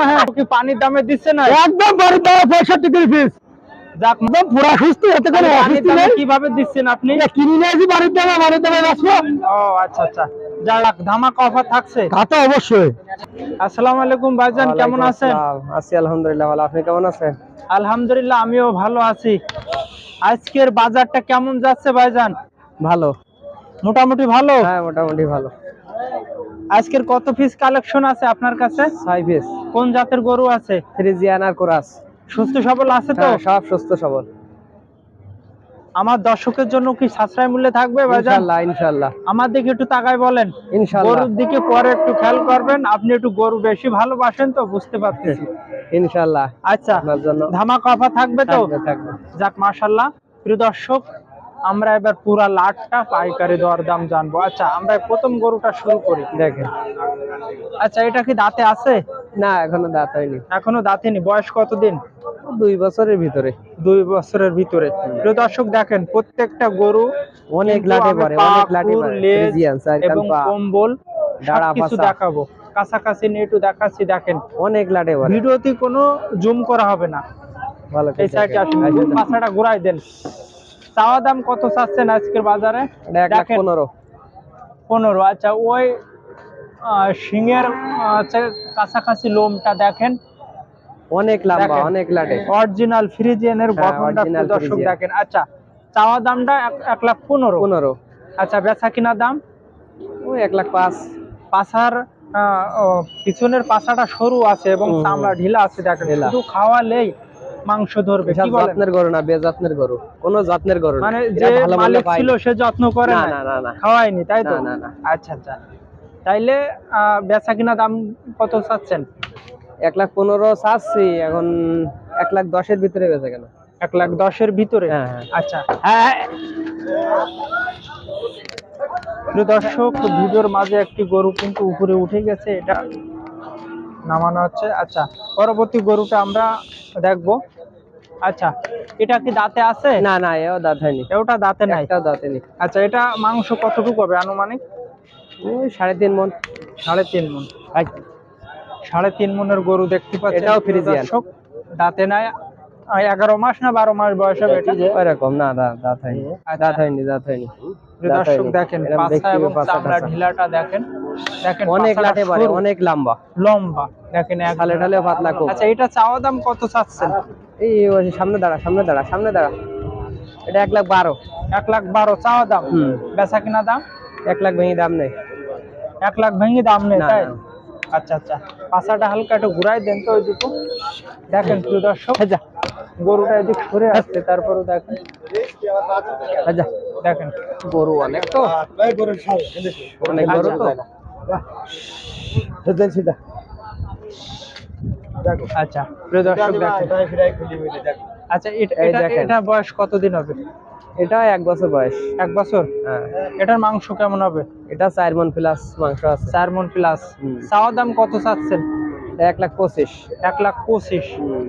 হ্যাঁ হ্যাঁ। কি পানির দামে দিচ্ছে না? একদম বাড়ির দাম পঁয়ষট্টি করে পিস একদম পুরা সুস্থ এতে কোনো অসুস্থ নেই। কীভাবে দিচ্ছেন আপনি? এটা কিনে নিয়ে বাড়ির দামে বাড়ির দামে আসব ও আচ্ছা আচ্ছা। যাক ধামাকা অফার থাকছে। তা অবশ্যই। আসসালামু আলাইকুম ভাইজান কেমন আছেন? আছি আলহামদুলিল্লাহ ভালো। আপনি কেমন আছেন? আলহামদুলিল্লাহ আমিও ভালো আছি। আজকের বাজারটা কেমন যাচ্ছে ভাইজান? ভালো। মোটামুটি ভালো? হ্যাঁ মোটামুটি ভালো। আজকের কত পিস কালেকশন আছে আপনার কাছে? ছয় পিস কোন জাতের গরু আছে? ফ্রিজিয়ান আর কোরাস। সুস্থ সবল আছে তো? হ্যাঁ সব সুস্থ সবল। আমার দর্শকের জন্য কি সাশ্রয় মূল্যে থাকবে ইনশাআল্লাহ ইনশাআল্লাহ আমার দিকে একটু তাকায় বলেন। ইনশাআল্লাহ গরুর দিকে পরে একটু খেয়াল করবেন আপনি একটু গরু বেশি ভালোবাসেন তো বুঝতে পারতেছি। ইনশাআল্লাহ আচ্ছা আপনার জন্য ধামাকা অফার থাকবে তো? থাকবে। যাক মাশাল্লাহ। প্রিয় দর্শক আমরা এবার পুরা লাটটা পাইকারি দরদাম জানব। আচ্ছা আমরা প্রথম গরুটা শুরু করি। দেখেন। আচ্ছা এটা কি দাঁতে আছে? না এখনও দাঁত হয়নি। এখনও দাঁতেনি বয়স কতদিন? দুই বছরের ভিতরে। দুই বছরের ভিতরে। প্রিয় দর্শক দেখেন প্রত্যেকটা গরু অনেক লাটে পড়ে অনেক লাটে খুর, পড়ে এবং কম্বল ডাড়া কিছু পাছা। দেখাবো। কাছাকাছি একটু দেখাচ্ছি দেখেন। অনেক লাটে পড়ে ভিডিওতে কোনো জুম করা হবে না। ভালো এই সাইডে আসুন। পাছাটা ঘুরাই দেন। চাওয়া দাম কত চাচ্ছেন আজকের বাজারে। পনেরো। পনেরো আচ্ছা ওই শিঙের কাছাকাছি লোমটা দেখেন। অনেক লম্বা অনেক লাটে। অরিজিনাল ফ্রিজিয়ানের হ্যাঁ, গঠনটা দর্শক দেখেন। আচ্ছা চাওয়া দামটা এক- লাখ পনেরো। পনেরো। আচ্ছা বেচা কিনা দাম? ওই এক লাখ পাঁচ। আহ, পিছনের পাছাটা সরু আছে এবং চামড়া ঢিলা আছে দেখেন। শুধু খাওয়ালেই মাংস ধরবে যত্নের গরু না বেযত্নের গরু। কোন যত্নের গরু মানে যে মালিক ছিল সে যত্ন করে না না না খাওয়ায়নি তাই তো? না, না। আচ্ছা আচ্ছা। তাইলে বেচা কিনা দাম কত চাচ্ছেন? এক লাখ পনেরো চাচ্ছি এখন এক লাখ দশের ভিতরে বেঁচে কেন। এক লাখ দশের ভিতরে? হ্যাঁ, হ্যাঁ। আচ্ছা। হ্যাঁ দর্শক ভিডিওর মাঝে একটি গরু কিন্তু উপরে উঠে গেছে এটা নামানো হচ্ছে। আচ্ছা পরবর্তী গরুটা আমরা দেখব। আচ্ছা এটা কি দাঁতে আছে? না না এও দাঁত হয়নি। ওটা দাঁতে নাই? একটাও দাঁতে নেই। আচ্ছা এটা মাংস কতটুকু হবে আনুমানিক? ওই সাড়ে তিন মন। সাড়ে তিন মন। সাড়ে তিন মনের গরু দেখতে পাচ্ছেন। এটাও ফ্রিজিয়ান। দাঁতে নাই। এগারো মাস না বারো মাস বয়স হবে এটা? ওইরকম না দাঁত দাঁত হয়নি। আচ্ছা। দাঁত হয়নি দাঁত হয়নি। দর্শক দেখেন পাছা এবং চামড়া ঢিলাটা দেখেন। দেখেন অনেক লাটে পারে অনেক লম্বা। লম্বা। দেখেন এক ঢালে ঢালে পাতলা আচ্ছা এটা চাওয়া দাম কত চাচ্ছেন? এই সামনে দাঁড়া সামনে দাঁড়া সামনে দাঁড়া এটা এক লাখ বারো এক লাখ বারো চাওয়া দাম বেচা কিনা দাম এক লাখ ভেঙে দাম নেই এক লাখ ভেঙে দাম নেই তাই আচ্ছা আচ্ছা পাছাটা হালকা একটু ঘুরাই দেন তো ওই দুটো দেখেন প্রিয় দর্শক যা গরুটা এদিক সরে আসছে তারপরে দেখেন আচ্ছা দেখেন গরু অনেক তো অনেক গরু তো আচ্ছা প্রিয় দর্শক আচ্ছা এটা বয়স কতদিন হবে? এটা এক বছর বয়স। এক বছর? হ্যাঁ। এটার মাংস কেমন হবে? এটা চার মন প্লাস মাংস আছে। চার মন প্লাস হুম। চাওয়া দাম কত চাচ্ছেন? এক লাখ পঁচিশ। এক লাখ পঁচিশ।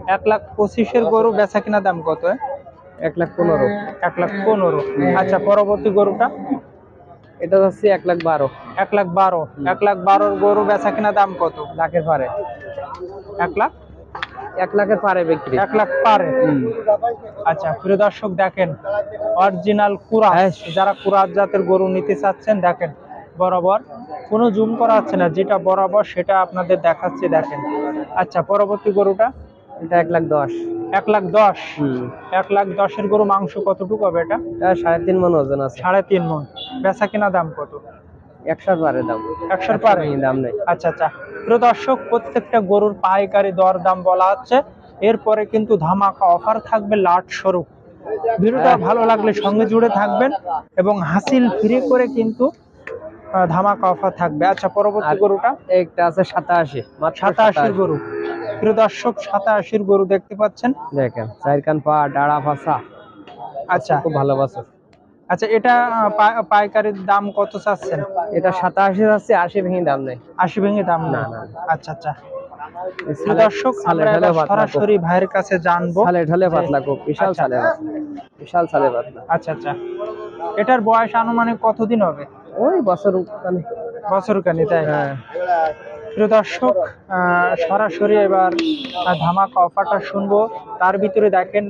এক লাখ পঁচিশের গরু বেচা কিনা দাম কত এক লাখ পনেরো। এক লাখ পনেরো। আচ্ছা পরবর্তী গরুটা? এটা হচ্ছে এক লাখ বারো। এক লাখ বারো। এক লাখ বারোর গরু বেচা কিনা দাম কত? লাখের পারে। এক লাখ? এক লাখের পারে বিক্রি। এক লাখ পারে। আচ্ছা প্রিয় দর্শক দেখেন অরিজিনাল কুরাস হ্যাঁ। যারা কুরাস জাতের গরু নিতে চাচ্ছেন দেখেন বরাবর। কোনো জুম করা হচ্ছে না যেটা বরাবর সেটা আপনাদের দেখাচ্ছে দেখেন। আচ্ছা পরবর্তী গরুটা? এটা এক লাখ দশ। এক লাখ দশ? এক লাখ দশের গরু মাংস কতটুকু হবে এটা? এটা সাড়ে তিন মন ওজন আছে। সাড়ে তিন মন। বেচা কিনা দাম কত? একশোর পারে দাম। একশোর পারে? দাম নেই। আচ্ছা আচ্ছা। প্রিয় দর্শক প্রত্যেকটা গরুর পাইকারি দর দাম বলা হচ্ছে। এরপরে কিন্তু ধামাকা অফার থাকবে লাট স্বরূপ। ভিডিওটা ভালো লাগলে সঙ্গে জুড়ে থাকবেন এবং হাসিল ফিরে করে কিন্তু ধামাকা অফার থাকবে। আচ্ছা পরবর্তী গরুটা? একটা আছে সাতাশি সাতাশির গরু। প্রিয় দর্শক সাতাশির গরু দেখতে পাচ্ছেন। দেখেন চার কান পা ডাড়া ফাঁসা। আচ্ছা। খুব ভালো বাসা আচ্ছা এটা পাইকারির দাম কত চাচ্ছেন? এটা সাতাশি আছে আশি ভেঙে দাম নেই। আশি ভেঙে দাম না। আচ্ছা আচ্ছা। দর্শক। সরাসরি ভাইয়ের কাছে জানব সালে ঢালে পাতলা খুব বিশাল আচ্ছা। সালে বিশাল সালে পাতলা। আচ্ছা আচ্ছা। এটার বয়স আনুমানিক কতদিন হবে? ওই বছর মানে বছর কানি তাই হ্যাঁ। প্রিয় দর্শক সরাসরি এবার ধামাকা অফারটা শুনব। তার ভিতরে দেখেন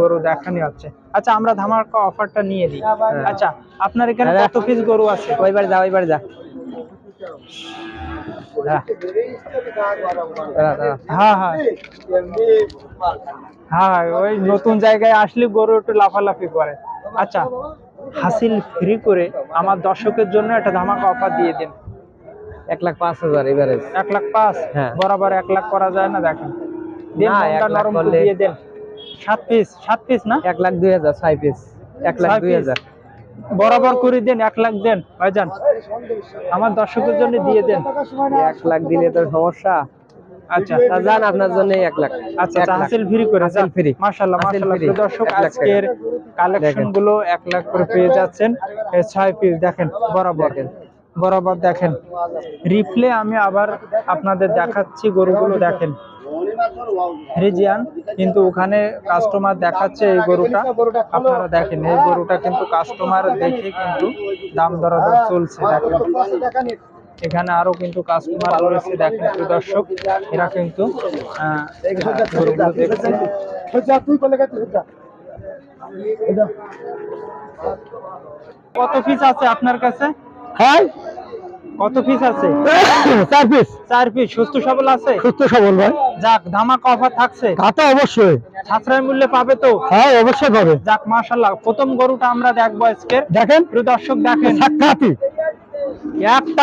গরু দেখানি হচ্ছে আচ্ছা আমরা ধামাকা অফারটা নিয়ে দিই আচ্ছা আপনার এখানে। কত পিস গরু আছে? ওইবার যা ওইবার যা। দাঁড়া। হ্যাঁ হ্যাঁ। হ্যাঁ ওই নতুন জায়গায় আসলে গরু একটু লাফালাফি করে। আচ্ছা হাসিল ফ্রি করে আমার দর্শকের জন্য একটা ধামাকা অফার দিয়ে দিন। এক লাখ পাঁচ হাজার এবারে এক লাখ পাঁচ হ্যাঁ। বরাবর এক লাখ করা যায় না দেখেন না, এক লাখ নরম দিয়ে দেন সাত পিস সাত পিস না এক লাখ দুই হাজার ছয় পিস এক লাখ দুই হাজার বরাবর করে দেন এক লাখ দেন ভাইজান আমার দর্শকের জন্য দিয়ে দেন এক লাখ দিলে তো সমস্যা আচ্ছা যান আপনার জন্য এক লাখ আচ্ছা আচ্ছা, হাসিল ফ্রি করে হাসিল free। মাশাআল্লাহ মাশাআল্লাহ দর্শক আজকের কালেকশনগুলো এক লাখ করে পেয়ে যাচ্ছেন ছয় পিস দেখেন বরাবর। বরাবর দেখেন। রিপ্লে আমি আবার আপনাদের দেখাচ্ছি, গরুগুলো দেখেন। ফ্রিজিয়ান কিন্তু ওখানে কাস্টমার দেখাচ্ছে এই গরুটা। আপনারা দেখেন, এই গরুটা কিন্তু কাস্টমার দেখে কিন্তু দাম দরাদর চলছে, দেখেন। এখানে আরও কিন্তু কাস্টমার রয়েছে, দেখেন দর্শক। এরা কিন্তু কত পিস আছে আপনার কাছে? হ্যাঁ। কত পিস আছে? চার পিস চার পিস সুস্থ সবল আছে? সুস্থ সবল ভাই। যাক ধামাকা অফার থাকছে। তা তো অবশ্যই। সাশ্রয় মূল্যে পাবে তো? হ্যাঁ অবশ্যই পাবে। যাক মাশাল্লাহ প্রথম গরুটা আমরা দেখব আজকে। দেখেন। প্রিয় দর্শক দেখেন।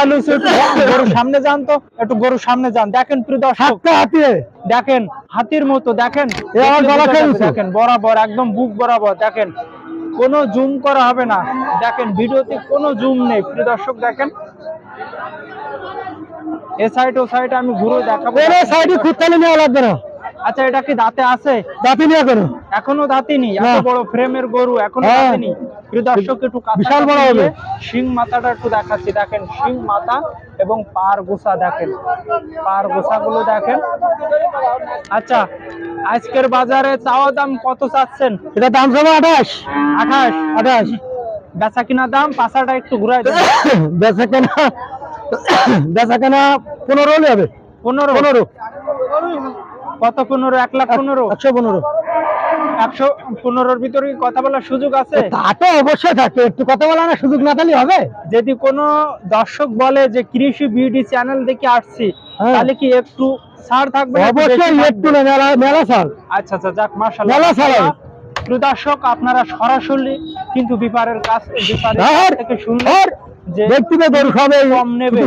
লুচি গরুর সামনে যান তো। একটু গরুর সামনে যান। দেখেন প্রিয় দর্শক। দেখেন হাতির মতো দেখেন। দেখেন বরাবর একদম বুক বরাবর। দেখেন কোনো জুম করা হবে না। দেখেন ভিডিওতে কোনো জুম নেই। প্রিয় দর্শক দেখেন। এ সাইড ও সাইড আমি ঘুরে দেখাবো। কোনো সাইডে খুঁজতালি নেওয়া লাগবে না। আচ্ছা এটা কি দাঁতে আছে? দাঁতি নিয়ে করো এখনও দাঁতিনি এত বড় ফ্রেমের গরু এখনও হ্যাঁ। দাঁতিনি প্রিয় দর্শক একটু বিশাল বড় হবে। শিং মাথাটা একটু দেখাচ্ছি। দেখেন শিং মাথা এবং পার গোসা দেখেন। পার গোসাগুলো দেখেন। আচ্ছা আজকের বাজারে চাওয়া দাম কত চাচ্ছেন? এটা দাম সব আঠাশ। আঠাশ। আঠাশ। বেচা কিনা দাম পাশাটা একটু ঘুরাই বেচা কেনা বেচা কেনা পনেরো হলে হবে। পনেরো। পনেরো। কত পনেরো? এক লাখ পনেরো। একশো পনেরো। একশো পনেরোর ভিতরে কথা বলার সুযোগ আছে? তা তো অবশ্যই থাকে। একটু কথা বলা না সুযোগ না তাহলে হবে? যদি কোনো দর্শক বলে যে কৃষি বিউটি চ্যানেল দেখে আসছি হ্যাঁ। তাহলে কি একটু ছাড় থাকবে অবশ্যই বেশি একটু মেলা মেলা সাল আচ্ছা আচ্ছা যাক মাশাআল্লাহ। মেলা ছাড়। দর্শক আপনারা সরাসরি কিন্তু বিপারের কাছ থেকে শুনলেন যে ব্যক্তিগত গরু সবে কম নেবে।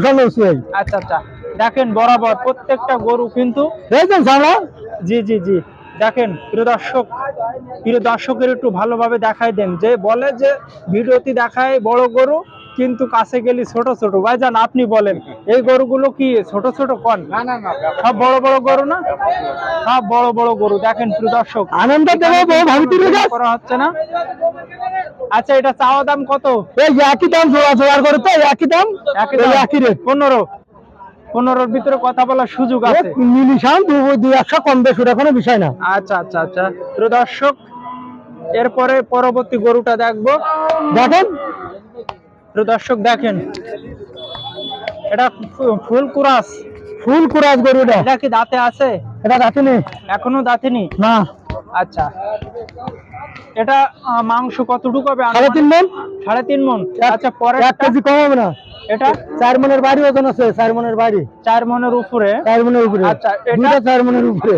আচ্ছা আচ্ছা। দেখেন বরাবর প্রত্যেকটা গরু কিন্তু জি জি জি। দেখেন প্রিয় দর্শক প্রিয় দর্শকের একটু ভালোভাবে দেখাই দেন। যে বলে যে দেখায় বড় গরু কিন্তু কাছে গেলি ছোট ছোট। ভাইজান আপনি বলেন এই গরুগুলো কি ছোট ছোট কন? সব বড় বড় গরু না? সব বড় বড় গরু। দেখেন প্রিয় দর্শক আনন্দ দেবো করা হচ্ছে না। আচ্ছা এটা চাওয়া দাম কত? এই একই দাম জোড়া জোড়ার করে তো একই দাম। একই দাম? একই রেট। পনেরো পনেরোর ভিতরে কথা বলার সুযোগ আছে। মিলিশান দুই একশো কম বেশি ওটা কোনো বিষয় না। আচ্ছা আচ্ছা আচ্ছা। প্রিয় দর্শক এরপরে পরবর্তী গরুটা দেখব। দেখেন। দর্শক দেখেন। এটা ফুল কুরাস। ফুল কুরাজ গরুটা? এটা কি দাঁতে আছে? এটা গাছে নেই এখনও দাঁতেনি? না। আচ্ছা। এটা মাংস কতটুকু হবে? সাড়ে তিন মন সাড়ে তিন মন আচ্ছা পরে এক কেজি কম হবে না। এটা? চার মনের বাড়ি ওজন আছে চার মনের বাড়ি। চার মনের উপরে? চার মনের উপরে। আচ্ছা, এটা- দুইটা চার মনের উপরে।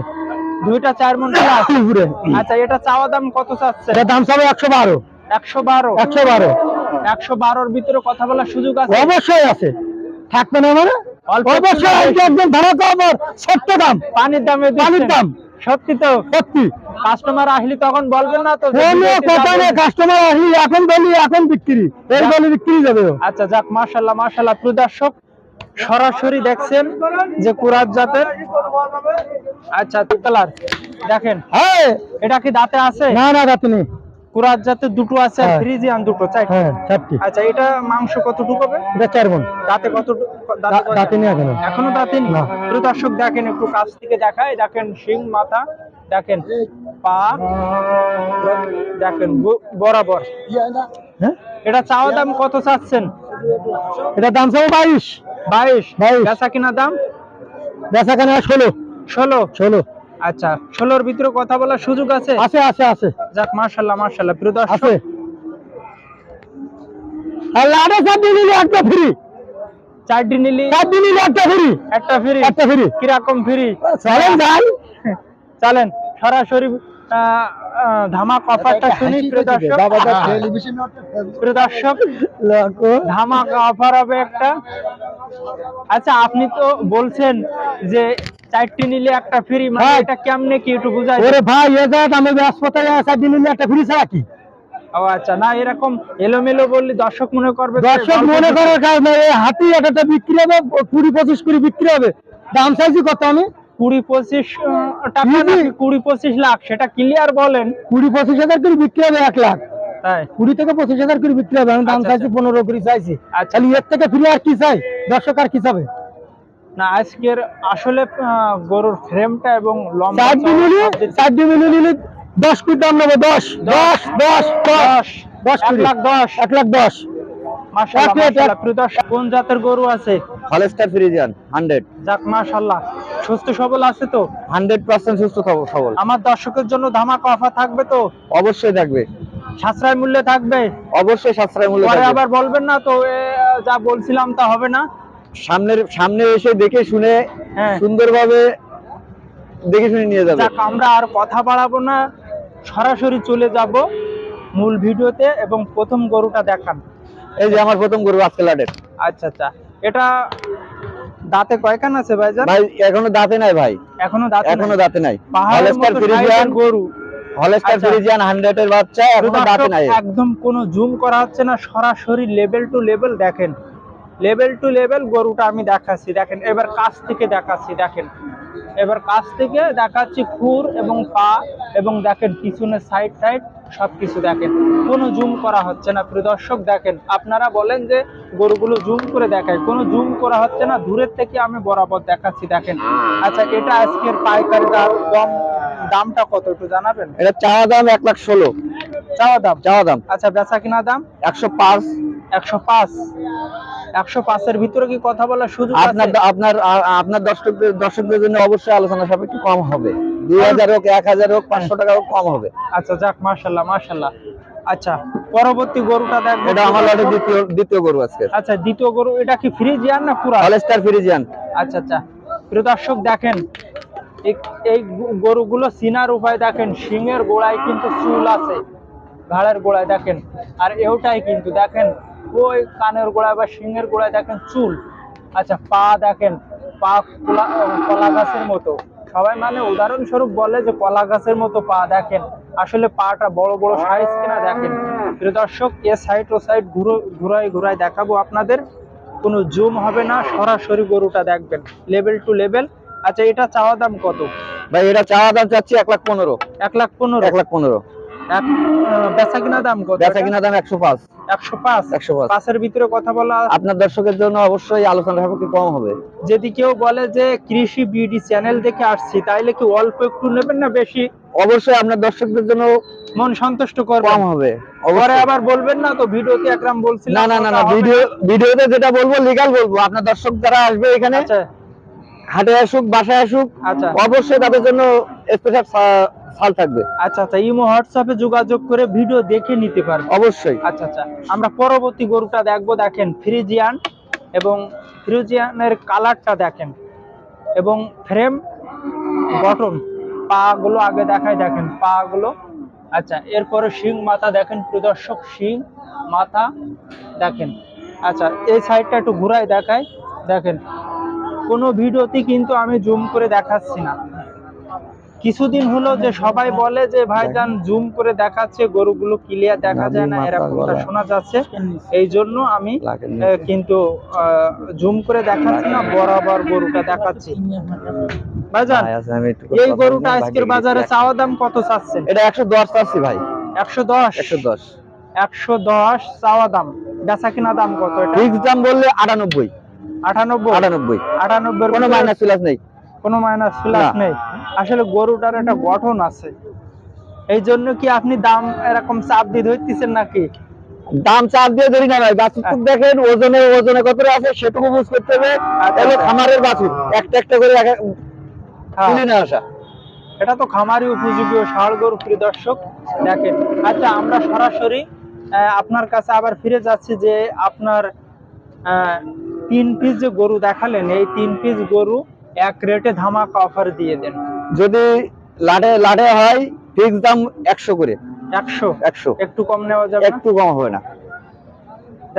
দুইটা চার মন উপরে। আচ্ছা এটা চাওয়া দাম কত চাচ্ছে? এটা দাম সবে একশো বারো। একশো বারো। একশো বারো। একশো বারোর ভিতরে কথা বলার সুযোগ আছে? অবশ্যই আছে। থাকবে না মানে? অবশ্যই একদম ধারাকা আমার সত্য দাম। পানির দামে পানির দাম। সত্যি তো। সত্যি। কাস্টমার আসলে তখন বলবেন না তো যে কোনো বিদেশি কথা। নেই। কাস্টমার আসলি এখন বলি এখন বিক্রি। এই বলি বিক্রি যাবে। আচ্ছা যাক মাশাল্লাহ মাশাল্লাহ প্রিয় দর্শক সরাসরি দেখছেন যে কুরাত জাতের আচ্ছা কালার দেখেন। হ্যাঁ। এটা কি দাঁতে আছে? না না রাতে নেই। কুরাত দুটো আছে আর হ্যাঁ। ফ্রিজিয়ান দুটো হ্যাঁ চারটি। আচ্ছা এটা মাংস কতটুকু হবে? এটা চার দাঁতে কত দাঁতে নেই এখনও। এখনও দাঁতে নেই। প্রিয় দর্শক দেখেন একটু কাছ থেকে দেখায় দেখেন শিং মাথা দেখেন পা দেখেন বরাবর। হ্যাঁ? এটা চাওয়া দাম কত চাচ্ছেন? এটা দাম চাবো বাইশ। বাইশ। বাইশ। বেচা কিনা দাম? বেচা কেনা ষোলো। ষোলো। ষোলো। আচ্ছা ষোলোর ভিতরে কথা বলার সুযোগ আছে? আছে আছে আছে। যাক মার্শাল্লাহ মার্শাল্লাহ প্রিয় দর্শক আছে। লাডে চার নিলে একটা ফ্রি চারটি নিলি চার দিন নিলে একটা ফ্রি একটা ফ্রি একটা ফ্রি কীরকম ফ্রি চলেন যাই চলেন সরাসরি আহ, আহ, ধামাক অফারটা শুনি প্রিয় দর্শক। প্রিয় অফার হবে একটা। আচ্ছা আপনি তো বলছেন যে চারটি নিলে একটা ফ্রি মানে। এটা কেমনে কি একটু বুঝাই ওরে ভাই এ যা আমি হাসপাতালে নিলে একটা ফ্রি ছাড়া কি? ও আচ্ছা না এরকম এলোমেলো বললি দর্শক মনে করবে দর্শক মনে করার কারণে এই হাতি একটা বিক্রি হবে কুড়ি পঁচিশ কুড়ি বিক্রি হবে। দাম চাইছি কত আমি? কুড়ি পঁচিশ টাকা। নাকি কুড়ি পঁচিশ লাখ সেটা ক্লিয়ার বলেন। কুড়ি পঁচিশ হাজার করে বিক্রি হবে এক লাখ। কুড়ি থেকে পঁচিশ হাজার করে বিক্রি হবে আমি দাম আচ্ছা, চাইছি আচ্ছা। পনেরো করে চাইছি। আচ্ছা। তাহলে এর থেকে ফ্রি আর কি চাই? দর্শক আর কি চাবে? না আজকের আসলে গরুর ফ্রেমটা এবং লম্বা নিলে দশ কোটি দাম নেব দশ দশ দশ দশ দশ এক লাখ দশ। এক লাখ দশ। মাশাআল্লাহ এক লাখ, মাশাআল্লাহ প্রিয় দর্শক, কোন জাতের গরু আছে? Holstein Friesian hundred. যাক মাশাআল্লাহ সুস্থ সবল আছে তো? হান্ড্রেড পার্সেন্ট সুস্থ সবল। আমার দর্শকের জন্য ধামাকা অফার থাকবে তো? অবশ্যই থাকবে। সাশ্রয় মূল্যে থাকবে? অবশ্যই সাশ্রয় মূল্য আবার বলবেন না তো যা বলছিলাম তা হবে না। সামনের সামনে এসে দেখে শুনে হ্যাঁ। সুন্দরভাবে দেখে শুনে নিয়ে যাবে। আমরা আর কথা বাড়াবো না। সরাসরি চলে যাব মূল ভিডিওতে এবং প্রথম গরুটা দেখান। এই যে আমার প্রথম গরু আজকে লাডের আচ্ছা আচ্ছা। এটা দাঁতে কয়খান আছে ভাইজান? ভাই এখনও দাঁতে নাই ভাই। এখনও দাঁতে এখনও দাঁতে নাই। হলস্টার ফ্রিজিয়ান গরু। হলস্টার আচ্ছা। ফ্রিজিয়ান হান্ড্রেড এর বাচ্চা এখনও দাঁতে নাই। একদম কোনো জুম করা হচ্ছে না সরাসরি লেভেল টু লেভেল দেখেন। লেভেল টু লেভেল গরুটা আমি দেখাচ্ছি দেখেন এবার কাছ থেকে দেখাচ্ছি দেখেন। এবার কাছ থেকে দেখাচ্ছি খুর এবং পা এবং দেখেন পিছনের সাইড টাইড সবকিছু দেখেন। কোনো জুম করা হচ্ছে না প্রিয় দর্শক দেখেন আপনারা বলেন যে গরুগুলো জুম করে দেখায়। কোনো জুম করা হচ্ছে না দূরের থেকে আমি বরাবর দেখাচ্ছি দেখেন। আচ্ছা এটা আজকের পাইকারি দাম কম দামটা কত একটু জানাবেন? এটা চাওয়া দাম এক লাখ ষোলো। চাওয়া দাম? চাওয়া দাম। আচ্ছা বেচা কিনা দাম? একশো পাঁচ। একশো পাঁচ। একশো পাঁচের ভিতরে কি কথা বলার সুযোগ আপনার আপনার আপনার দর্শকদের দর্শকদের জন্য অবশ্যই আলোচনা সাপেক্ষে কম হবে। দুই হাজার হোক এক হাজার হোক পাঁচশো টাকা হোক কম হবে। আচ্ছা যাক মাশাল্লাহ মাশাল্লাহ আচ্ছা পরবর্তী গরুটা দেখব। এটা আমার লটে দ্বিতীয় দ্বিতীয় গরু আজকে। আচ্ছা দ্বিতীয় গরু এটা কি ফ্রিজিয়ান না পুরা? Holstein Friesian. আচ্ছা আচ্ছা। প্রিয় দর্শক দেখেন এই- গরুগুলো চিনার উপায় দেখেন শিংয়ের গোড়ায় কিন্তু চুল আছে। ঘাড়ের গোড়ায় দেখেন আর এওটাই কিন্তু দেখেন ওই কানের গোড়ায় বা শিংয়ের গোড়ায় দেখেন চুল। আচ্ছা পা দেখেন পা কলা কলা গাছের মতো। সবাই মানে উদাহরণস্বরূপ বলে যে কলা গাছের মতো পা দেখেন। আসলে পাটা বড় বড় সাইজ কিনা দেখেন। প্রিয় দর্শক এ সাইড ও সাইড ঘুরো ঘুরাই ঘুরাই দেখাবো আপনাদের। কোনো জুম হবে না সরাসরি গরুটা দেখবেন। লেভেল টু লেভেল আচ্ছা এটা চাওয়া দাম কত? ভাই এটা চাওয়া দাম চাচ্ছি এক লাখ পনেরো। এক লাখ পনেরো। এক লাখ পনেরো। বেচা কিনা দাম কত বেচা কিনা দাম একশো পাঁচ। একশো পাঁচ? একশো পাঁচ। পাঁচের ভিতরে কথা বলা আপনার দর্শকের জন্য অবশ্যই আলোচনা সাপেক্ষে কম হবে। যদি কেউ বলে যে কৃষি বিডি চ্যানেল দেখে আসছি তাইলে কি অল্প একটু নেবেন না বেশি? অবশ্যই আপনার দর্শকদের জন্য মন সন্তুষ্ট কম হবে। পরে আবার বলবেন না তো ভিডিওতে একরাম বলছিলাম না না না না ভিডিও ভিডিওতে যেটা বলব লিগাল বলব। আপনার দর্শক যারা আসবে এখানে আচ্ছা। হাটে আসুক বাসায় আসুক আচ্ছা। অবশ্যই তাদের জন্য স্পেশাল ছাড় থাকবে। আচ্ছা আচ্ছা ইমো হোয়াটসঅ্যাপে যোগাযোগ করে ভিডিও দেখে নিতে পারবেন অবশ্যই। আচ্ছা আচ্ছা আমরা পরবর্তী গরুটা দেখব দেখেন ফ্রিজিয়ান এবং ফ্রিজিয়ানের কালারটা দেখেন এবং ফ্রেম গঠন পা গুলো আগে দেখায় দেখেন পা গুলো আচ্ছা এরপরে শিং মাথা দেখেন প্রদর্শক শিং মাথা দেখেন। আচ্ছা এই সাইডটা একটু ঘুরাই দেখায় দেখেন। কোনো ভিডিওতে কিন্তু আমি জুম করে দেখাচ্ছি না। কিছুদিন হলো যে সবাই বলে যে ভাইজান জুম করে দেখাচ্ছে গরুগুলো ক্লিয়ার দেখা যায় না এরকমটা শোনা যাচ্ছে। এই জন্য আমি কিন্তু জুম করে দেখাচ্ছি না বরাবর গরুটা দেখাচ্ছি। ভাইজান ভাই, আচ্ছা, এই গরুটা আজকের বাজারে চাওয়া দাম কত চাচ্ছে এটা একশো দশ চাচ্ছি ভাই। একশো দশ? একশো দশ। একশো দশ চাওয়া দাম। বেচা কিনা দাম কত এটা? ফিক্স দাম বললে আটানব্বই। আটানব্বই। আটানব্বই। আটানব্বই কোনো মাইনাস প্লাস নেই। কোনো মাইনাস প্লাস নেই। আসলে গরুটার একটা গঠন আছে। এই জন্য কি আপনি দাম এরকম চাপ দিয়ে ধরতেছেন নাকি? দাম চার দিয়ে ধরি না ভাই বাছুর দেখেন ওজনে ওজনে কত আছে সেটুকু বুঝ করতে হবে। তাহলে খামারের বাছুর একটা একটা করে হ্যাঁ। তুলে না আসা। এটা তো খামারি উপযোগী ও ষাড় গরু প্রিয় দর্শক দেখেন। আচ্ছা আমরা সরাসরি আপনার কাছে আবার ফিরে যাচ্ছি যে আপনার আহ, তিন পিস যে গরু দেখালেন এই তিন পিস গরু এক রেটে ধামাকা অফার দিয়ে দেন। যদি লাডে লাডে হয় ফিক্স দাম একশো করে। একশো? একশো। একটু কম নেওয়া যাবে একটু কম হবে না।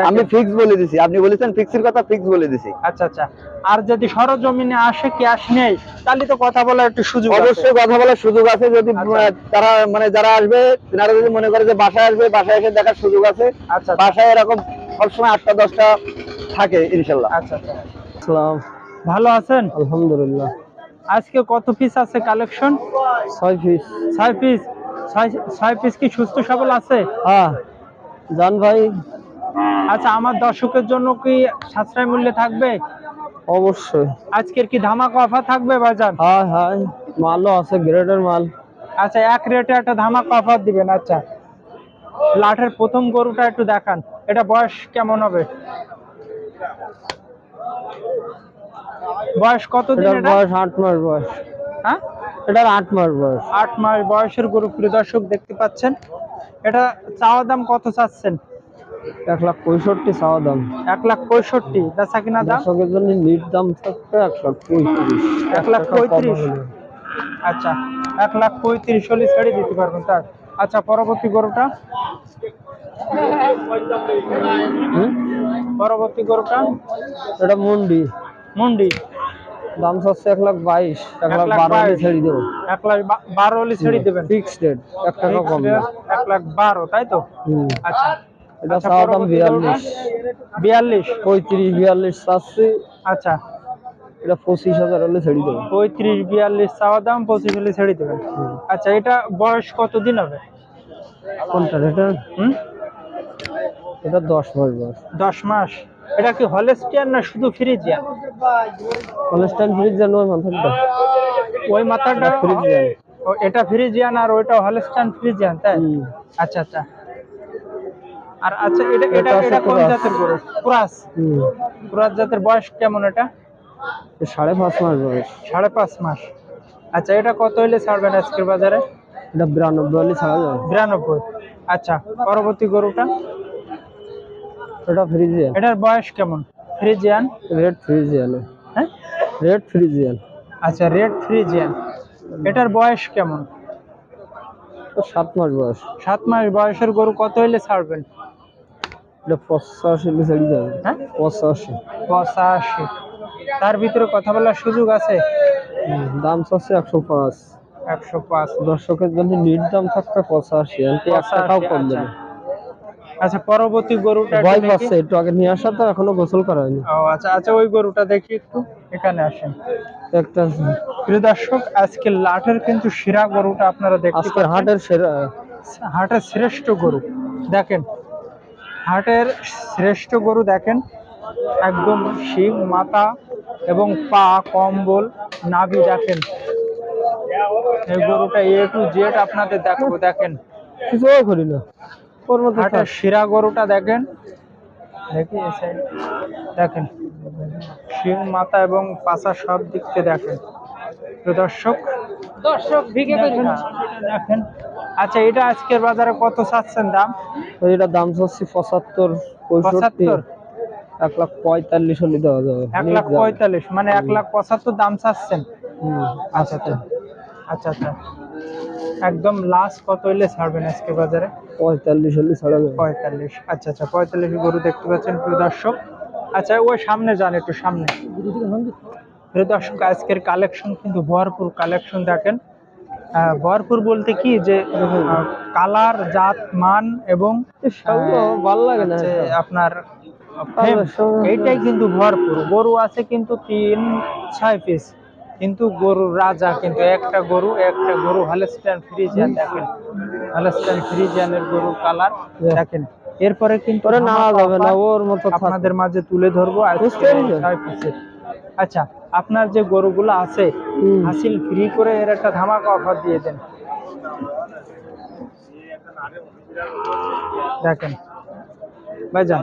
আমি ফিক্স বলে দিছি। আপনি বলেছেন ফিক্সের কথা ফিক্স বলে দিছি। আচ্ছা আচ্ছা। আর যদি সরজমিনে আসে ক্যাশ নেই তাহলে তো কথা বলার একটু সুযোগ আছে। অবশ্যই কথা বলার সুযোগ আছে। যদি আচ্ছা। তারা মানে যারা আসবে তারা যদি মনে করে যে বাসায় আসবে বাসায় এসে দেখার সুযোগ আছে আচ্ছা আচ্ছা, বাসায় এরকম সবসময় আটটা দশটা থাকে ইনশাল্লাহ। আচ্ছা আচ্ছা। ভালো আছেন? আলহামদুলিল্লাহ। আজকে কত পিস আছে কালেকশন ছয় পিস ছয় পিস ছয় পিস কি সুস্থ সবল আছে? হ্যাঁ। জান ভাই। আচ্ছা আমার দর্শকের জন্য কি সাশ্রয় মূল্যে থাকবে? অবশ্যই। আজকের কি ধামাকা অফার থাকবে বাজার হ্যাঁ হ্যাঁ। মালও আছে গ্রেডের মাল। আচ্ছা এক রেটে একটা ধামাকা অফার দিবেন আচ্ছা। লাঠের প্রথম গরুটা একটু দেখান। এটা বয়স কেমন হবে? বয়স এটার এটা? বয়স আট মাস বয়স। হ্যাঁ? এটার আট মাস বয়স। আট মাস বয়সের গরু প্রিয় দর্শক দেখতে পাচ্ছেন। এটা চাওয়া দাম কত চাচ্ছেন? এক লাখ পঁয়ষট্টি চাওয়া দাম। এক লাখ পঁয়ষট্টি। বেচা কিনা দাম? দর্শকের জন্য নিট দাম থাকবে একশো পঁয়ত্রিশ। এক লাখ পঁয়ত্রিশ? আচ্ছা এক লাখ পঁয়ত্রিশ হলে ছেড়ে দিতে পারবেন তার। আচ্ছা পরবর্তী গরুটা? পরবর্তী গরুটা? এটা মুন্ডি। মুন্ডি। দাম চাচ্ছে এক লাখ বাইশ এক লাখ বারো হলে ছেড়ে দেবো। এক লাখ বারো হলে ছেড়ে দেবেন। ফিক্সড রেট এক টাকা কম এক লাখ বারো তাই তো? আচ্ছা। এটা আচ্ছা, চাওয়া দাম বিয়াল্লিশ? বিয়াল্লিশ। পঁয়ত্রিশ বিয়াল্লিশ চাচ্ছি। আচ্ছা। এটা পঁচিশ হাজার হলে ছেড়ে দেবো। পঁয়ত্রিশ বিয়াল্লিশ চাওয়া দাম পঁচিশ হলে ছেড়ে দেবেন। আচ্ছা এটা বয়স কতদিন হবে? কোনটা এটা? হুম? এটা দশ মাস বয়স। দশ মাস। এটা কি হলেস্টিয়ান না শুধু ফ্রিজিয়ান? কলেস্টাইন ফ্রিজ জানো মাথাটা ওই মাথাটা ফ্রিজিয়ান। ও, এটা ফ্রিজিয়ান আর ওইটা হলস্টাইন ফ্রিজিয়ান তাই? আচ্ছা আচ্ছা। আর আচ্ছা এটা এটা এটা কোন জাতের গরু? কুরাস? হুম। জাতের বয়স কেমন এটা? সাড়ে পাঁচ মাস বয়স। সাড়ে পাঁচ মাস। আচ্ছা এটা কত হইলে ছাড়বেন আজকের বাজারে? এটা বিরানব্বই হলে ছাড়া যাবে। বিরানব্বই। আচ্ছা পরবর্তী গরুটা? এটা ফ্রিজিয়ান। এটার বয়স কেমন? ফ্রিজিয়ান? Red Friesian. হ্যাঁ? Red Friesian. আচ্ছা রেড ফ্রিজিয়ান। এটার বয়স কেমন? তো সাত মাস বয়স। সাত মাস বয়সের গরু কত হইলে ছাড়বেন? এটা পঁচাশি হলে ছেড়ে যাবে। হ্যাঁ? পঁচাশি। পঁচাশি। তার ভিতরে কথা বলার সুযোগ আছে? দাম চাচ্ছে একশো পাঁচ। একশো পাঁচ। দর্শকের জন্য নিট দাম থাকবে পঁচাশি। টাকাও কম আচ্ছা। দেবে। আচ্ছা পরবর্তী গরুটা ভয় পাচ্ছে একটু আগে নিয়ে আসা তো এখনও গোসল করা হয়নি। ও আচ্ছা আচ্ছা ওই গরুটা দেখি একটু এখানে আসেন। একটা প্রিয় দর্শক আজকে লাঠের কিন্তু শিরা গরুটা আপনারা দেখতে পাচ্ছেন। হাটের সেরা। হাটের শ্রেষ্ঠ গরু দেখেন। হাটের শ্রেষ্ঠ গরু দেখেন একদম শিং মাথা এবং পা কম্বল নাভি দেখেন। এই গরুটা এ টু জেড আপনাদের দেখাবো দেখেন। কিছুও করি না ওর শিরা গরুটা দেখেন। দেখি এই side। দেখেন। শিং মাথা এবং পাছা সব দিক থেকে দেখেন। তো দর্শক দর্শক দেখেন দেখেন। আচ্ছা এটা আজকের বাজারে কত চাচ্ছেন দাম? এটা দাম চাচ্ছি পঁচাত্তর পঁয়ষট্টি। পঁচাত্তর? এক লাখ পঁয়তাল্লিশ হলে দেওয়া যাবে। এক লাখ পঁয়তাল্লিশ মানে এক লাখ পঁচাত্তর দাম চাচ্ছেন? আচ্ছা আচ্ছা। আচ্ছা আচ্ছা। একদম লাস্ট কত হইলে ছাড়বেন আজকে বাজারে? পঁয়তাল্লিশ হলে ছাড়া যাবে। পঁয়তাল্লিশ। আচ্ছা আচ্ছা পঁয়তাল্লিশ গরু দেখতে পাচ্ছেন প্রিয় দর্শক। আচ্ছা ওই সামনে যান একটু সামনে। প্রিয় দর্শক আজকের কালেকশন কিন্তু ভরপুর কালেকশন দেখেন। ভরপুর বলতে কি যে কালার জাত মান এবং ভালো লাগে না আপনার এইটাই কিন্তু ভরপুর। গরু আছে কিন্তু তিন ছয় পিস কিন্তু গরু রাজা কিন্তু একটা গরু একটা গরু হলস্টাইন ফ্রিজিয়ান দেখেন। হলস্টাইন ফ্রিজিয়ানের গরু কালার দেখেন। এরপরে কিন্তু নেওয়া যাবে না ওর মতো আপনাদের মাঝে তুলে ধরবো পিসের আচ্ছা আপনার যে গরুগুলো আছে হাসিল ফ্রি করে এর একটা ধামাকা অফার দিয়ে দেন। দেখেন। ভাইজান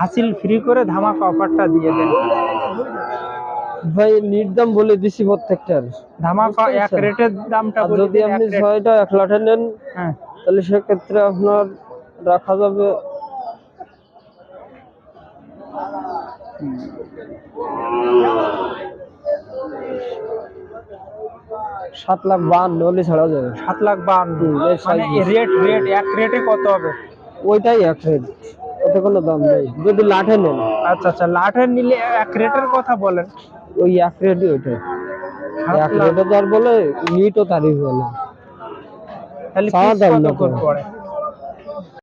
হাসিল ফ্রি করে ধামাকা অফারটা দিয়ে দেন। ভাই নির্দাম বলে দিছি প্রত্যেকটার। ধামাকা এক রেটের দামটা বলে যদি আপনি ছয়টা এক লাঠে নেন হ্যাঁ। তাহলে সেক্ষেত্রে আপনার রাখা যাবে সাত লাখ বান্ন হলে ছাড়া যাবে। সাত লাখ এর মানে। রেট রেট এক রেটে কত হবে? ওইটাই এক রেট। ওতে কোনো দাম নেই। যদি লাঠে নেন। আচ্ছা আচ্ছা লাঠের নিলে এক রেটের কথা বলেন। ওই এক রেডি ওইটাই। সাত এক। রেটে যার বলে নিটও তারিখ বলে। তাহলে দাম না করে?